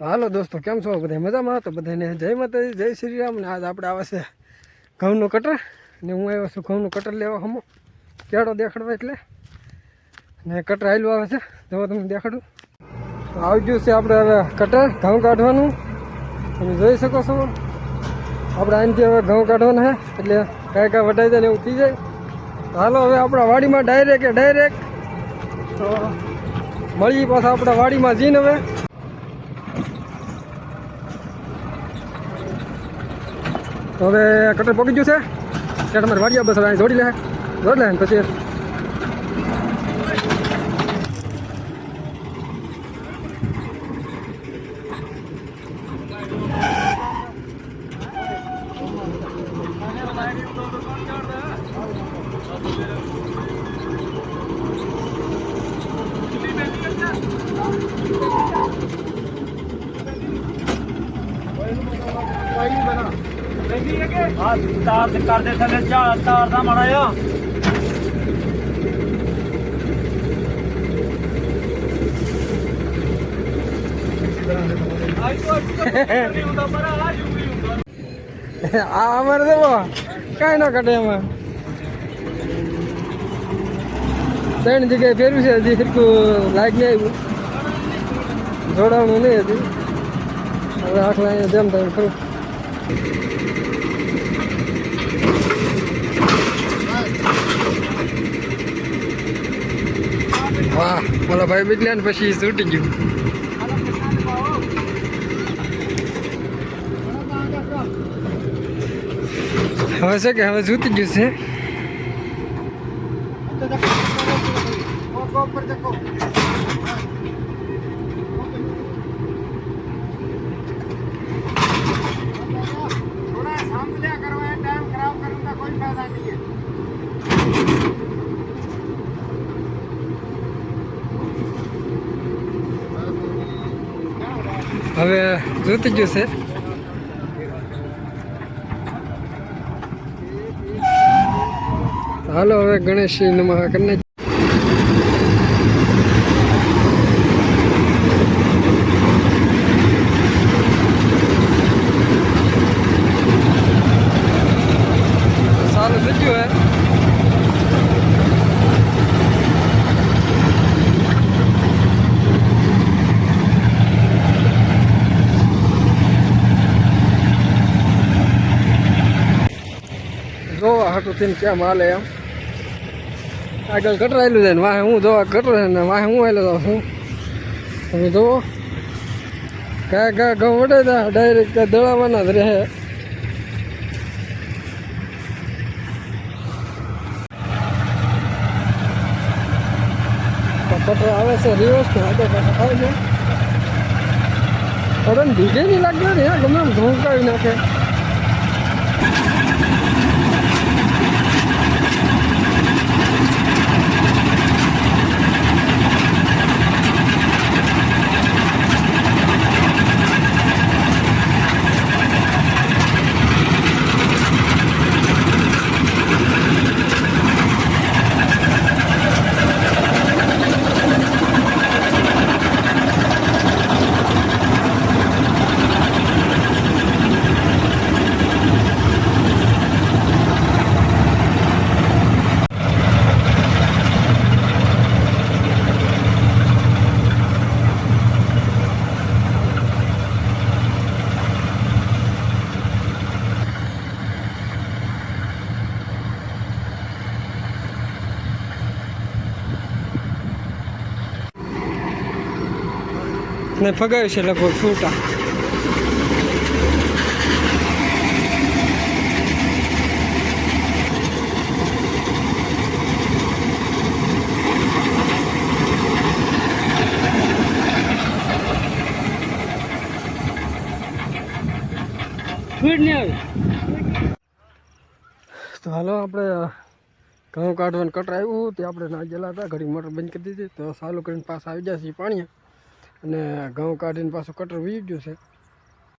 તો હાલો દોસ્તો, કેમ છો? બધા મજામાં? તો બધાને જય માતાજી, જય શ્રી રામ. ને આજ આપણે આવે છે ઘઉંનું કટર. ને હું આવ્યો છું ઘઉંનું કટર લેવા હમો. કેળો દેખાડવા એટલે. ને કટર આવેલું આવે છે. જો તમને દેખાડું. તો આવી ગયું છે આપણે હવે કટર, ઘઉં કાઢવાનું. તમે જોઈ શકો છો. આપણે અહીંથી હવે ઘઉં કાઢવાના છે, એટલે કાંઈ કાંઈ વટાઈ જાય ને એવું થઈ જાય. હાલો હવે આપણા વાડીમાં ડાયરેક્ટ ડાયરેક્ટ તો મળીએ પાછા આપણા વાડીમાં જઈને હવે. તો હવે કટર પકી ગયું છે. ત્યાં તમારે વાડીયા બસ હવે અહીં જોડી લે. જોડી લે ને પછી. ਹਾਂ ਤਾਰ ਤੇ ਕਰਦੇ ਥੱਲੇ ਝਾੜ ਤਾਰ ਦਾ ਮਾੜਾ ਆ ਆਈ ਤੋਂ ਨਹੀਂ ਹੁੰਦਾ ਪਰ ਆ ਜੂਗੀ ਹੁੰਦਾ આ અમારે દેવો કાંઈ ન કાઢે એમાં ત્રણ જગ્યાએ ફેરવ્યું છે હજી સરખું લાગ નહીં આવ્યું જોડાવાનું નહીં હજી હવે આખલા અહીંયા જેમ થાય એમ ખરું વાહ, બોલો ભાઈ બીજલા ને પછી છૂટી ગયું. હવે છે કે હવે જૂતી ગયું છે. હવે જૂતી ગયું છે હાલો હવે ગણેશ નમઃ. કરીને સારું થઈ ગયું હે જો હાટું થઈને કેમ હાલે એમ? આગળ કટરાયેલું છે ને, વાહે હું જોવા કટરે ને, વાહે હું આવેલો તો તમે જુઓ કાંઈ કાંઈ ઘઉં વડે ડાયરેક્ટ દળાવવાના જ રહે. તો કટરા આવે છે રિવર્સ આગળ પાછા આવે છે પણ ડીજે નહીં લાગ્યો ને ગમે એમ કાઢી નાખે. ને ફગાવ્યું છે લગભગ ફૂટા. તો હાલો આપણે ઘઉં કાઢવાનું કટર આવ્યું તે આપણે ના ગયેલા હતા ઘડી મોટર બંધ કરી દીધી તો સાલું કરીને પાછા આવી જશે પાણી અને ઘઉં કાઢીને પાછું કટર વી છે.